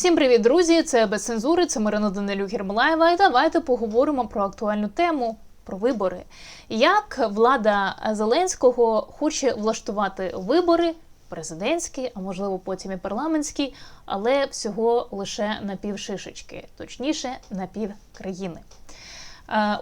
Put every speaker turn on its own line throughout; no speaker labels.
Всім привіт, друзі! Це без цензури, це Марина Данилюк Гермолаєва. І давайте поговоримо про актуальну тему. Про вибори, як влада Зеленського хоче влаштувати вибори, президентські, а можливо потім і парламентські, але всього лише на пів шишечки, точніше на пів країни.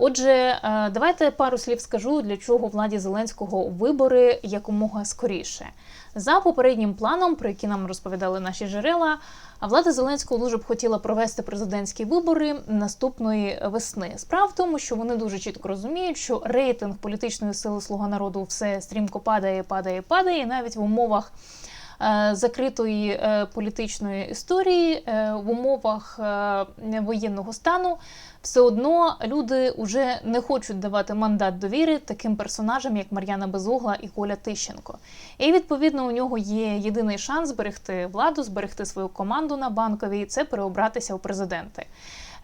Отже, давайте пару слів скажу, для чого владі Зеленського вибори якомога скоріше. За попереднім планом, про який нам розповідали наші джерела, влада Зеленського дуже б хотіла провести президентські вибори наступної весни. Справа в тому, що вони дуже чітко розуміють, що рейтинг політичної сили Слуга народу все стрімко падає, падає, падає, навіть в умовах. Е, Закритої е, політичної історії е, в умовах воєнного стану все одно люди вже не хочуть давати мандат довіри таким персонажам, як Мар'яна Безугла і Коля Тищенко. І відповідно у нього є єдиний шанс зберегти владу, зберегти свою команду на банковій. Це переобратися у президенти.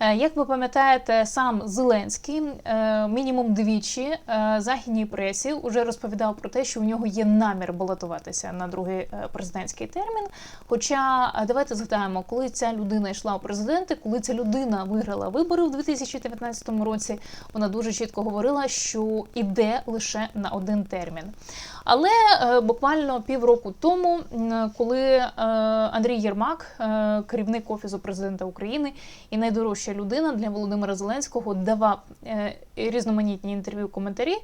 Е, Як ви пам'ятаєте, сам Зеленський е, мінімум двічі е, західній пресі вже розповідав про те, що у нього є намір балотуватися на другий президентський термін. Хоча давайте згадаємо, коли ця людина йшла у президенти, коли ця людина виграла вибори в 2019 році, вона дуже чітко говорила, що іде лише на один термін. Але буквально півроку тому, коли Андрій Єрмак, керівник офісу президента України і найдорожча людина для Володимира Зеленського, давав е, різноманітні інтерв'ю, коментарі.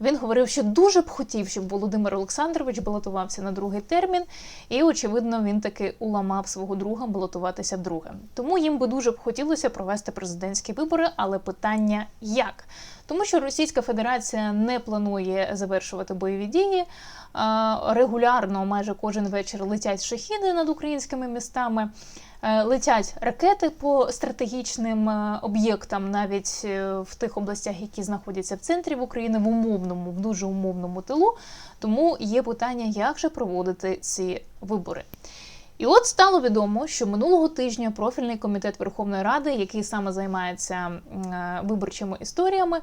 Він говорив, що дуже б хотів, щоб Володимир Олександрович балотувався на другий термін, і очевидно, він таки уламав свого друга балотуватися вдруге. Тому їм би дуже б хотілося провести президентські вибори, але питання як? Тому що Російська Федерація не планує завершувати бойові дії. Регулярно, майже кожен вечір летять шахіди над українськими містами. Е, Летять ракети по стратегічним е, об'єктам, навіть е, в тих областях, які знаходяться в центрі в України, в умовному, в дуже умовному тилу. Тому є питання, як же проводити ці вибори. І от стало відомо, що минулого тижня профільний комітет Верховної Ради, який саме займається виборчими історіями,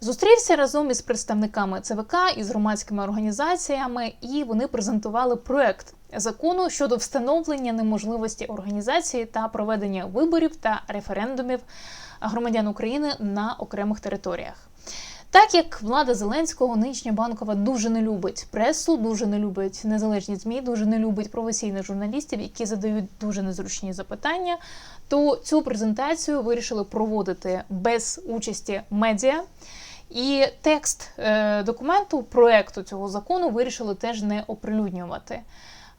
зустрівся разом із представниками ЦВК із громадськими організаціями, і вони презентували проект закону щодо встановлення неможливості організації та проведення виборів та референдумів громадян України на окремих територіях. Так як влада Зеленського, нинішня банкова дуже не любить пресу, дуже не любить незалежні змі, дуже не любить професійних журналістів, які задають дуже незручні запитання, то цю презентацію вирішили проводити без участі медіа. І текст е, документу, проекту цього закону вирішили теж не оприлюднювати.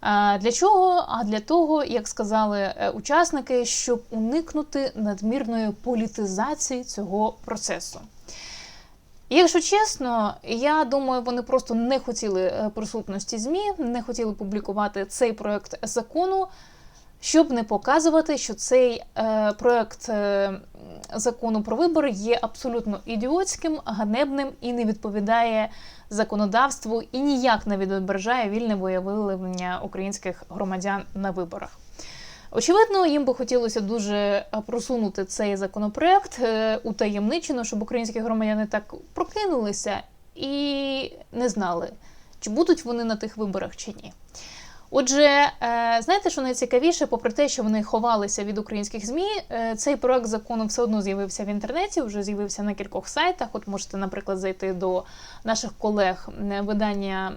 А Для чого? А для того, як сказали е, учасники, щоб уникнути надмірної політизації цього процесу. Якщо чесно, я думаю, вони просто не хотіли е, присутності ЗМІ, не хотіли публікувати цей проект закону, щоб не показувати, що цей е, проект е, закону про вибори є абсолютно ідіотським, ганебним і не відповідає законодавству і ніяк не відображає вільне виявлення українських громадян на виборах. Очевидно, їм би хотілося дуже е, просунути цей законопроект е, утаємничено, щоб українські громадяни так прокинулися і не знали, чи будуть вони на тих виборах чи ні. Отже, е, знаєте, що найцікавіше, попри те, що вони ховалися від українських ЗМІ, е, цей проект закону все одно з'явився в інтернеті, вже з'явився на кількох сайтах. От можете, наприклад, зайти до наших колег е, видання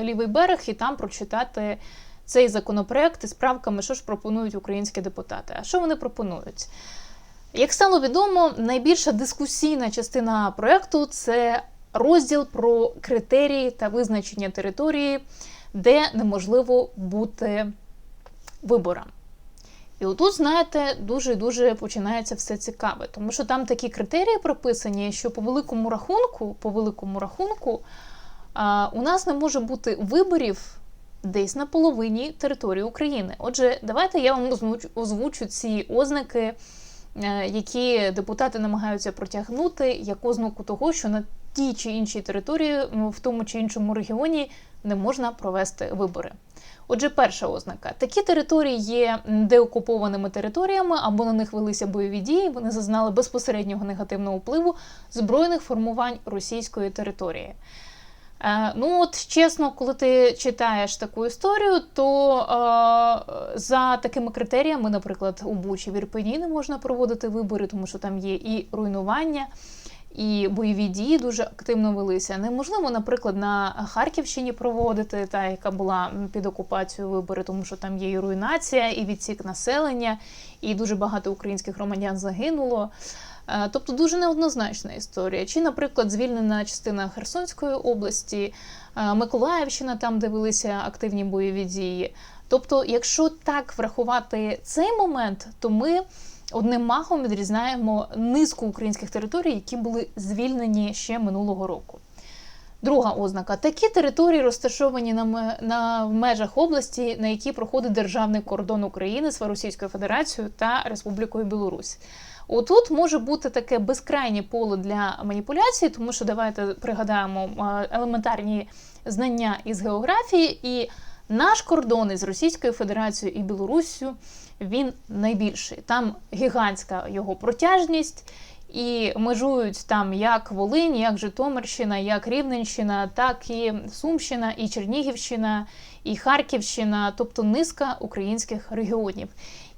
Лівий берег і там прочитати цей законопроект із правками, що ж пропонують українські депутати. А що вони пропонують? Як стало відомо, найбільша дискусійна частина проекту це розділ про критерії та визначення території, де неможливо бути виборам. І отут, знаєте, дуже і дуже починається все цікаве, тому що там такі критерії прописані, що по великому рахунку, по великому рахунку, у нас не може бути виборів десь на половині території України. Отже, давайте я вам озвучу, ці ознаки, е, які депутати намагаються протягнути, як ознаку того, що на тій чи іншій території, в тому чи іншому регіоні, не можна провести вибори. Отже, перша ознака: такі території є деокупованими територіями або на них велися бойові дії. Вони зазнали безпосереднього негативного впливу збройних формувань російської території. Е, ну, от чесно, коли ти читаєш таку історію, то е, за такими критеріями, наприклад, у Бучі в Ірпені не можна проводити вибори, тому що там є і руйнування, і бойові дії дуже активно велися. Неможливо, наприклад, на Харківщині проводити, та яка була під окупацією вибори, тому що там є і руйнація, і відсік населення, і дуже багато українських громадян загинуло. Е, тобто дуже неоднозначна історія. Чи, наприклад, звільнена частина Херсонської області, е, Миколаївщина, там де велися активні бойові дії. Тобто, якщо так врахувати цей момент, то ми одним махом відрізняємо низку українських територій, які були звільнені ще минулого року. Друга ознака: такі території розташовані на на межах області, на які проходить державний кордон України з Російською Федерацією та Республікою Білорусь. Отут може бути таке безкрайнє поле для маніпуляцій, тому що давайте пригадаємо елементарні знання із географії, і наш кордон із Російською Федерацією і Білоруссю він найбільший. Там гігантська його протяжність. І межують там як Волинь, як Житомирщина, як Рівненщина, так і Сумщина, і Чернігівщина, і Харківщина, тобто низка українських регіонів.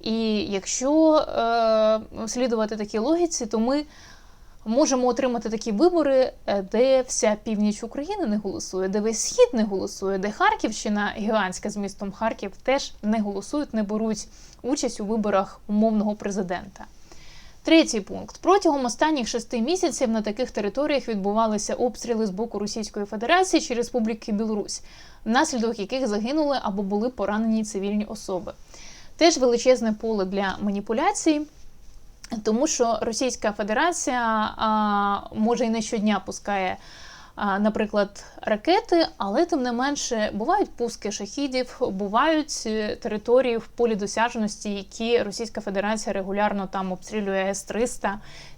І якщо е, слідувати такій логіці, то ми можемо отримати такі вибори, е, де вся північ України не голосує, де весь схід не голосує, де Харківщина, гігантська з містом Харків, теж не голосують, не беруть участь у виборах умовного президента. Третій пункт протягом останніх шести місяців на таких територіях відбувалися обстріли з боку Російської Федерації чи Республіки Білорусь, внаслідок яких загинули або були поранені цивільні особи. Теж величезне поле для маніпуляцій. Тому що Російська Федерація а, може і не щодня пускає, наприклад, ракети, але тим не менше бувають пуски шахідів, бувають е, території в полі досяжності, які Російська Федерація регулярно там обстрілює С-300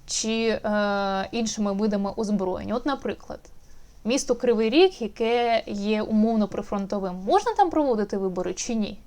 чи е, іншими видами озброєння. От, наприклад, місто Кривий Ріг, яке є умовно прифронтовим, можна там проводити вибори чи ні?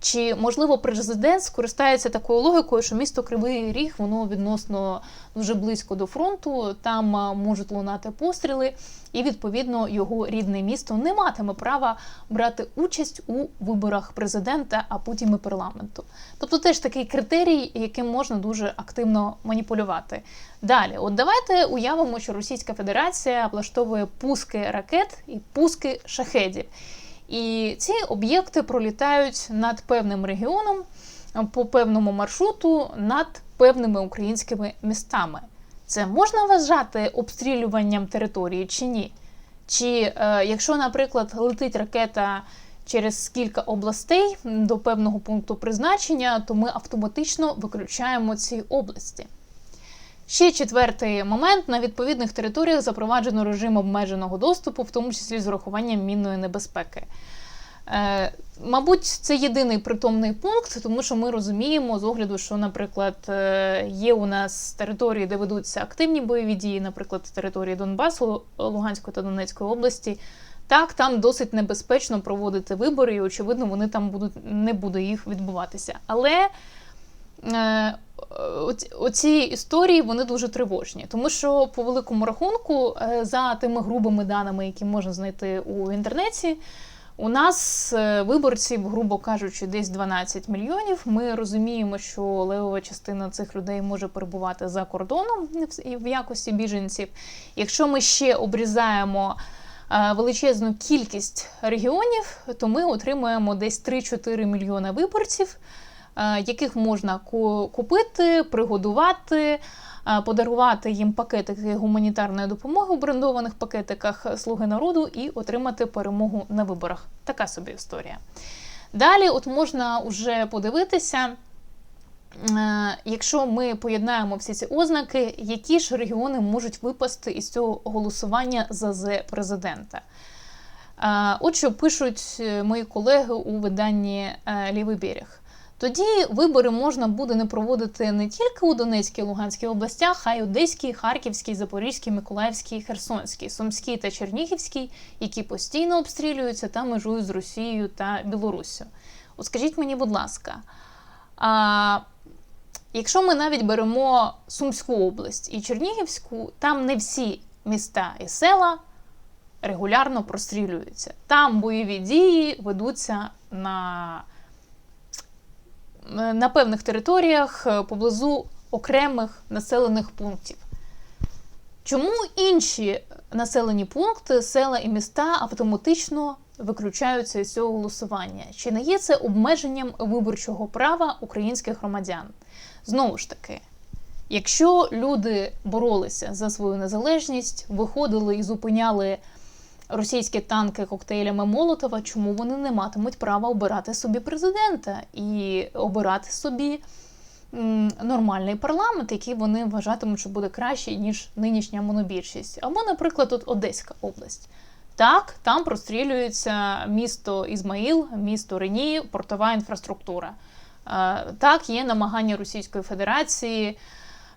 Чи можливо президент скористається такою логікою, що місто Кривий Ріг воно відносно дуже близько до фронту, там можуть лунати постріли, і відповідно його рідне місто не матиме права брати участь у виборах президента, а потім і парламенту. Тобто, теж такий критерій, яким можна дуже активно маніпулювати. Далі, от давайте уявимо, що Російська Федерація влаштовує пуски ракет і пуски шахедів. І ці об'єкти пролітають над певним регіоном по певному маршруту над певними українськими містами. Це можна вважати обстрілюванням території чи ні? Чи е, якщо, наприклад, летить ракета через кілька областей до певного пункту призначення, то ми автоматично виключаємо ці області. Ще четвертий момент на відповідних територіях запроваджено режим обмеженого доступу, в тому числі з урахуванням мінної небезпеки. Е, Мабуть, це єдиний притомний пункт, тому що ми розуміємо з огляду, що, наприклад, е, є у нас території, де ведуться активні бойові дії, наприклад, території Донбасу, Луганської та Донецької області. Так, там досить небезпечно проводити вибори, і очевидно, вони там будуть не буде їх відбуватися. Але е, оці історії вони дуже тривожні, тому що по великому рахунку, е, за тими грубими даними, які можна знайти у інтернеті, у нас е, виборців, грубо кажучи, десь 12 мільйонів. Ми розуміємо, що левова частина цих людей може перебувати за кордоном в якості біженців. Якщо ми ще обрізаємо е, величезну кількість регіонів, то ми отримуємо десь 3-4 мільйони виборців. Е, яких можна купити, пригодувати, е, подарувати їм пакетики гуманітарної допомоги у брендованих пакетиках Слуги народу і отримати перемогу на виборах. Така собі історія. Далі, от можна вже подивитися. Е, якщо ми поєднаємо всі ці ознаки, які ж регіони можуть випасти із цього голосування за З президента? От що пишуть мої колеги у виданні Лівий берег. Тоді вибори можна буде не проводити не тільки у Донецькій Луганській областях, а й Одеській, Харківській, Запорізькій, Миколаївській, Херсонській, Сумській та Чернігівській, які постійно обстрілюються та межують з Росією та Білоруссю. От скажіть мені, будь ласка, а якщо ми навіть беремо Сумську область і Чернігівську, там не всі міста і села регулярно прострілюються. Там бойові дії ведуться на, на певних територіях е, поблизу окремих населених пунктів. Чому інші населені пункти, села і міста автоматично виключаються із цього голосування? Чи не є це обмеженням виборчого права українських громадян? Знову ж таки, якщо люди боролися за свою незалежність, виходили і зупиняли російські танки коктейлями Молотова, чому вони не матимуть права обирати собі президента і обирати собі нормальний парламент, який вони вважатимуть, що буде кращий, ніж нинішня монобільшість. Або, наприклад, тут Одеська область. Так, там прострілюється місто Ізмаїл, місто Рені, портова інфраструктура. Е, так, є намагання Російської Федерації.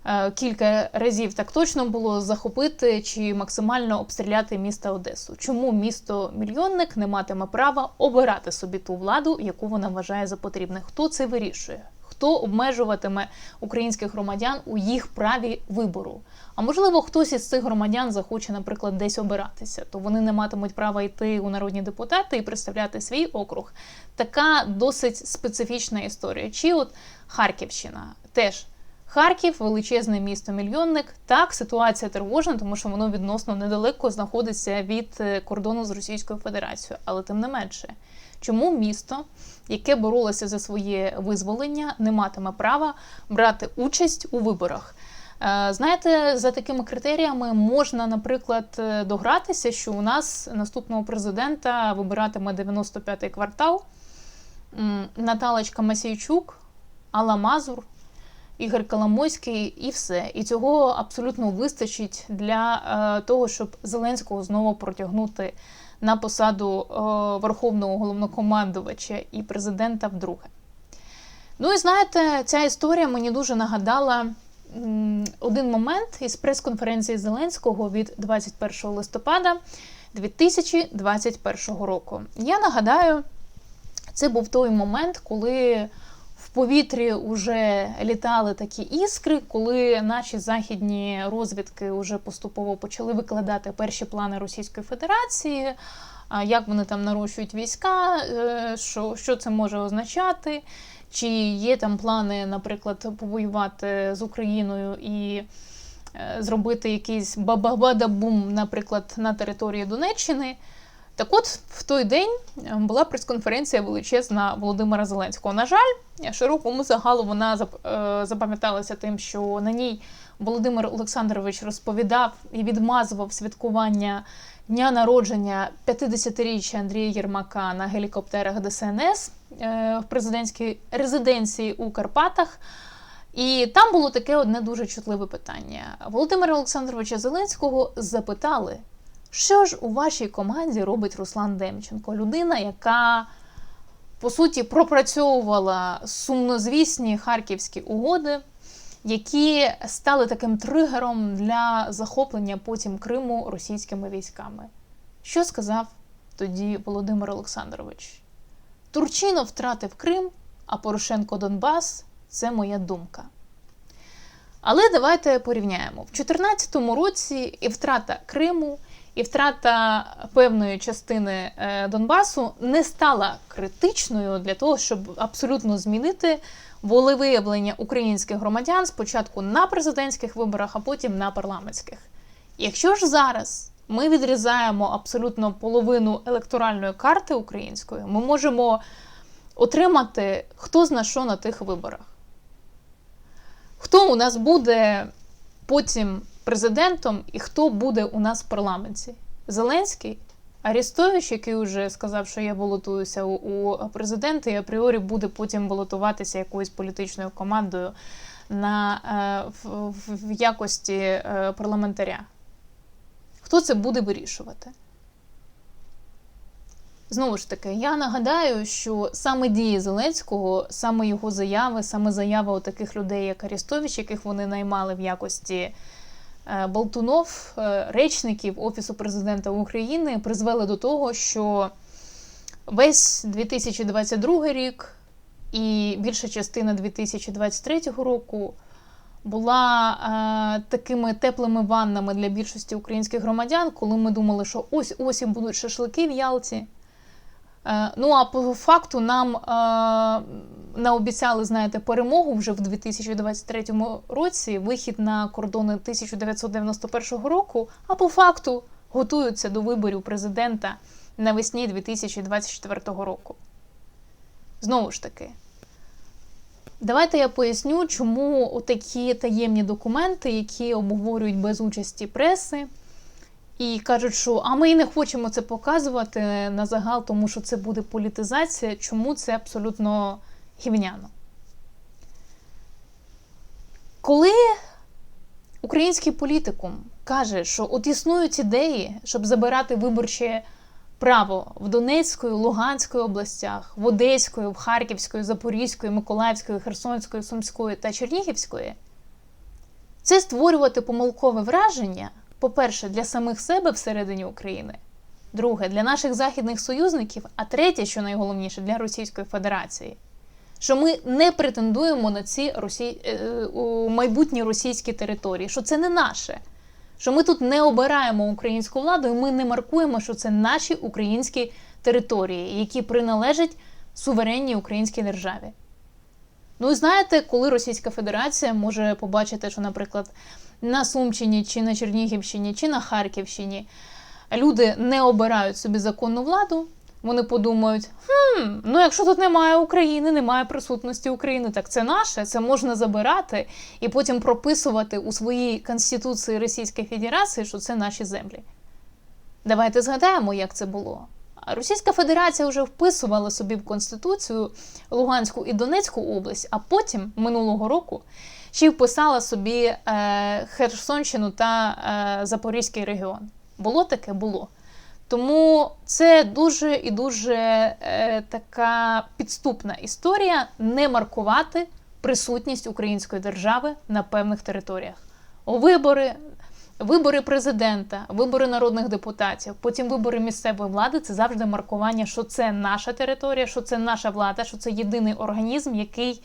Е, кілька разів так точно було захопити чи максимально обстріляти місто Одесу. Чому місто мільйонник не матиме права обирати собі ту владу, яку вона вважає за потрібне? Хто це вирішує? Хто обмежуватиме українських громадян у їх праві вибору? А можливо, хтось із цих громадян захоче, наприклад, десь обиратися, то вони не матимуть права йти у народні депутати і представляти свій округ. Така досить специфічна історія. Чи от Харківщина теж. Харків, величезне місто мільйонник. Так, ситуація тривожна, тому що воно відносно недалеко знаходиться від е, кордону з Російською Федерацією, але тим не менше, чому місто, яке боролося за своє визволення, не матиме права брати участь у виборах? Е, знаєте, за такими критеріями можна, наприклад, е, догратися, що у нас наступного президента вибиратиме 95-й квартал Наталочка Масійчук, Алла Мазур. Ігор Коломойський, і все. І цього абсолютно вистачить для е, того, щоб Зеленського знову протягнути на посаду е, верховного головнокомандувача і президента вдруге. Ну і знаєте, ця історія мені дуже нагадала один момент із прес-конференції Зеленського від 21 листопада 2021 року. Я нагадаю, це був той момент, коли повітрі вже літали такі іскри, коли наші західні розвідки вже поступово почали викладати перші плани Російської Федерації, як вони там нарощують війська, е, що, що це може означати. Чи є там плани, наприклад, повоювати з Україною і е, зробити якийсь бабабадабум, наприклад, на території Донеччини? Так от в той день е, була прес-конференція величезна Володимира Зеленського. На жаль, широкому загалу вона е, запам'яталася тим, що на ній Володимир Олександрович розповідав і відмазував святкування дня народження 50-річчя Андрія Єрмака на гелікоптерах ДСНС е, в президентській резиденції у Карпатах. І там було таке одне дуже чутливе питання. Володимира Олександровича Зеленського запитали. Що ж у вашій команді робить Руслан Демченко? Людина, яка по суті пропрацьовувала сумнозвісні харківські угоди, які стали таким тригером для захоплення потім Криму російськими військами. Що сказав тоді Володимир Олександрович? Турчинов втратив Крим, а Порошенко Донбас це моя думка. Але давайте порівняємо: в 2014 році і втрата Криму і втрата певної частини е, Донбасу не стала критичною для того, щоб абсолютно змінити волевиявлення українських громадян спочатку на президентських виборах, а потім на парламентських. Якщо ж зараз ми відрізаємо абсолютно половину електоральної карти української, ми можемо отримати хто зна що на тих виборах. Хто у нас буде потім президентом і хто буде у нас в парламенті? Зеленський, Арістович, який вже сказав, що я балотуюся у, президенти, і апріорі буде потім балотуватися якоюсь політичною командою на, е, в, в, якості е, парламентаря. Хто це буде вирішувати? Знову ж таки, я нагадаю, що саме дії Зеленського, саме його заяви, саме заява у таких людей, як Арістович, яких вони наймали в якості Болтунов, е, речників Офісу президента України, призвели до того, що весь 2022 рік і більша частина 2023 року була е, такими теплими ваннами для більшості українських громадян, коли ми думали, що ось ось і будуть шашлики в Ялті. Е, ну а по факту нам е, наобіцяли, знаєте, перемогу вже в 2023 році, вихід на кордони 1991 року, а по факту готуються до виборів президента навесні 2024 року. Знову ж таки, давайте я поясню, чому такі таємні документи, які обговорюють без участі преси, і кажуть, що а ми і не хочемо це показувати на загал, тому що це буде політизація. Чому це абсолютно гівняно? Коли український політикум каже, що от існують ідеї, щоб забирати виборче право в Донецької, Луганської областях, в Одеської, в Харківської, Запорізької, Миколаївської, Херсонської, Сумської та Чернігівської, це створювати помилкове враження, по-перше, для самих себе всередині України, друге, для наших західних союзників, а третє, що найголовніше, для Російської Федерації. Що ми не претендуємо на ці росі... е, майбутні російські території, що це не наше, що ми тут не обираємо українську владу, і ми не маркуємо, що це наші українські території, які приналежать суверенній українській державі. Ну і знаєте, коли Російська Федерація може побачити, що, наприклад, на Сумщині, чи на Чернігівщині, чи на Харківщині люди не обирають собі законну владу, вони подумають: хм, ну якщо тут немає України, немає присутності України, так це наше, це можна забирати і потім прописувати у своїй Конституції Російської Федерації, що це наші землі. Давайте згадаємо, як це було. Російська Федерація вже вписувала собі в Конституцію Луганську і Донецьку область, а потім минулого року ще вписала собі е, Херсонщину та е, Запорізький регіон. Було таке? Було. Тому це дуже і дуже е, така підступна історія не маркувати присутність української держави на певних територіях. Вибори, вибори президента, вибори народних депутатів, потім вибори місцевої влади це завжди маркування, що це наша територія, що це наша влада, що це єдиний організм, який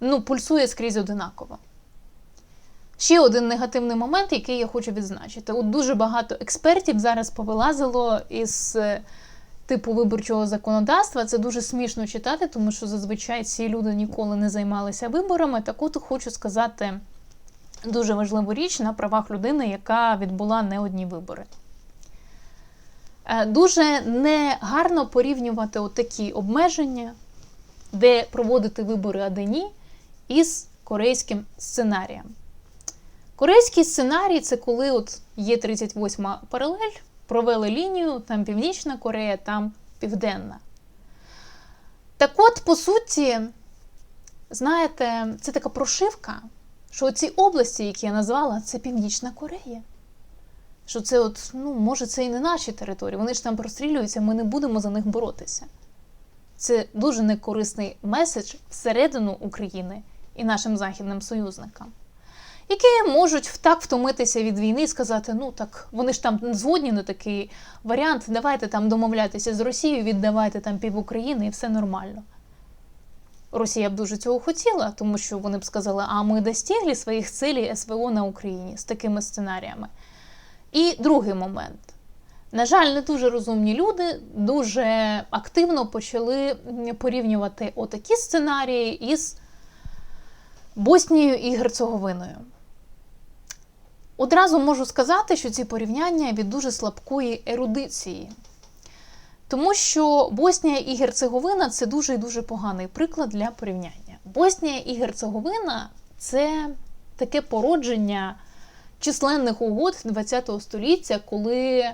ну, пульсує скрізь одинаково. Ще один негативний момент, який я хочу відзначити. От дуже багато експертів зараз повилазило із е, типу виборчого законодавства. Це дуже смішно читати, тому що зазвичай ці люди ніколи не займалися виборами. Так от хочу сказати дуже важливу річ на правах людини, яка відбула не одні вибори. Е, Дуже негарно порівнювати отакі обмеження, де проводити вибори, а де ні, із корейським сценарієм. Корейський сценарій це коли от є 38 паралель, провели лінію, там Північна Корея, там Південна. Так от, по суті, знаєте, це така прошивка, що ці області, які я назвала, це Північна Корея. Що це, от, ну, може, це і не наші території, вони ж там прострілюються, ми не будемо за них боротися. Це дуже некорисний меседж всередину України і нашим західним союзникам які можуть так втомитися від війни і сказати: ну так вони ж там згодні на такий варіант, давайте там домовлятися з Росією, віддавайте там пів України і все нормально. Росія б дуже цього хотіла, тому що вони б сказали, а ми достигли своїх цілей СВО на Україні з такими сценаріями. І другий момент. На жаль, не дуже розумні люди дуже активно почали порівнювати отакі сценарії із Боснією і Герцеговиною. Одразу можу сказати, що ці порівняння від дуже слабкої ерудиції. Тому що Боснія і Герцеговина це дуже і дуже поганий приклад для порівняння. Боснія і Герцеговина це таке породження численних угод ХХ століття, коли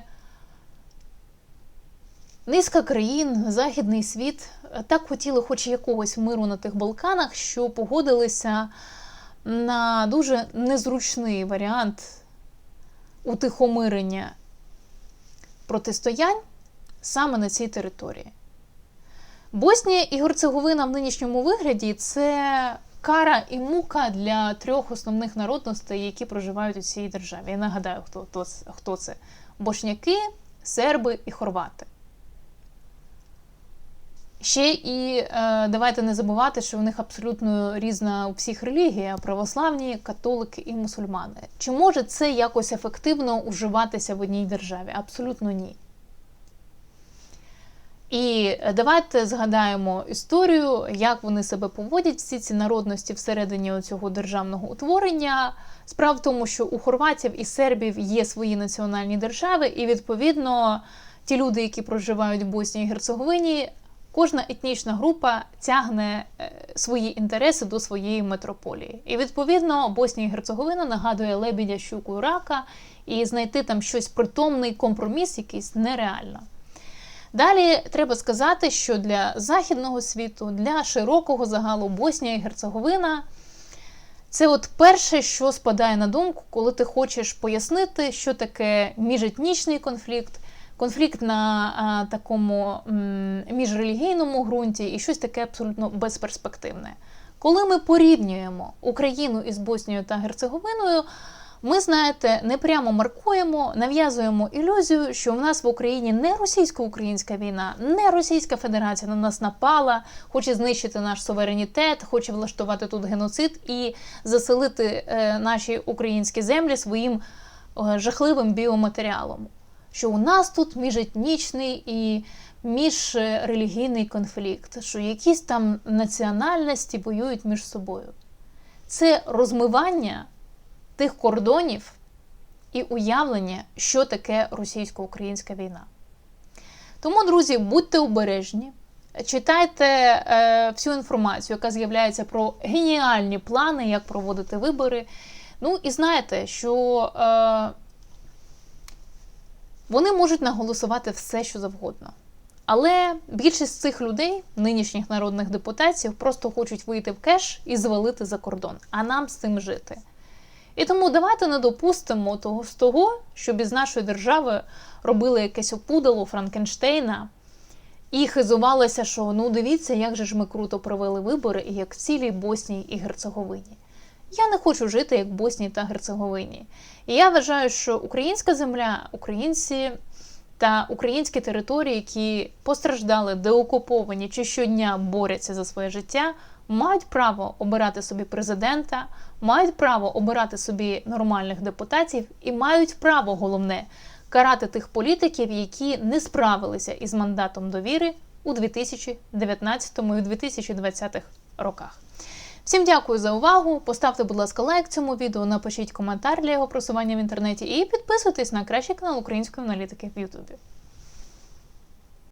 низка країн, Західний світ так хотіли хоч якогось миру на тих Балканах, що погодилися на дуже незручний варіант утихомирення протистоянь саме на цій території. Боснія і Герцеговина в нинішньому вигляді це кара і мука для трьох основних народностей, які проживають у цій державі. Я нагадаю, хто, хто, це: бошняки, серби і хорвати. Ще і е, давайте не забувати, що в них абсолютно різна у всіх релігія: православні, католики і мусульмани. Чи може це якось ефективно уживатися в одній державі? Абсолютно ні. І давайте згадаємо історію, як вони себе поводять, всі ці народності всередині цього державного утворення. Справа в тому, що у хорватів і сербів є свої національні держави, і відповідно ті люди, які проживають в Боснії і Герцеговині, кожна етнічна група тягне е, свої інтереси до своєї метрополії. І відповідно Боснія і Герцеговина нагадує лебідя, щуку і рака, і знайти там щось притомний компроміс, якийсь нереально. Далі треба сказати, що для західного світу, для широкого загалу Боснія і Герцеговина це от перше, що спадає на думку, коли ти хочеш пояснити, що таке міжетнічний конфлікт, конфлікт на а, такому м, міжрелігійному ґрунті і щось таке абсолютно безперспективне. Коли ми порівнюємо Україну із Боснією та Герцеговиною, ми, знаєте, не прямо маркуємо, нав'язуємо ілюзію, що в нас в Україні не російсько-українська війна, не Російська Федерація на нас напала, хоче знищити наш суверенітет, хоче влаштувати тут геноцид і заселити е, наші українські землі своїм е, жахливим біоматеріалом. Що у нас тут міжетнічний і міжрелігійний конфлікт, що якісь там національності воюють між собою. Це розмивання тих кордонів і уявлення, що таке російсько-українська війна. Тому, друзі, будьте обережні, читайте е, всю інформацію, яка з'являється про геніальні плани, як проводити вибори. Ну і знаєте, що е, вони можуть наголосувати все, що завгодно. Але більшість цих людей, нинішніх народних депутатів, просто хочуть вийти в кеш і звалити за кордон, а нам з цим жити. І тому давайте не допустимо того з того, щоб із нашої держави робили якесь опудало Франкенштейна і хизувалося, що ну дивіться, як же ж ми круто провели вибори, і як в цілій Боснії і Герцеговині. Я не хочу жити як в Боснії та Герцеговині. І я вважаю, що українська земля, українці та українські території, які постраждали, деокуповані чи щодня борються за своє життя мають право обирати собі президента, мають право обирати собі нормальних депутатів і мають право, головне, карати тих політиків, які не справилися із мандатом довіри у 2019 і 2020 роках. Всім дякую за увагу. Поставте, будь ласка, лайк цьому відео, напишіть коментар для його просування в інтернеті і підписуйтесь на кращий канал української аналітики в Ютубі.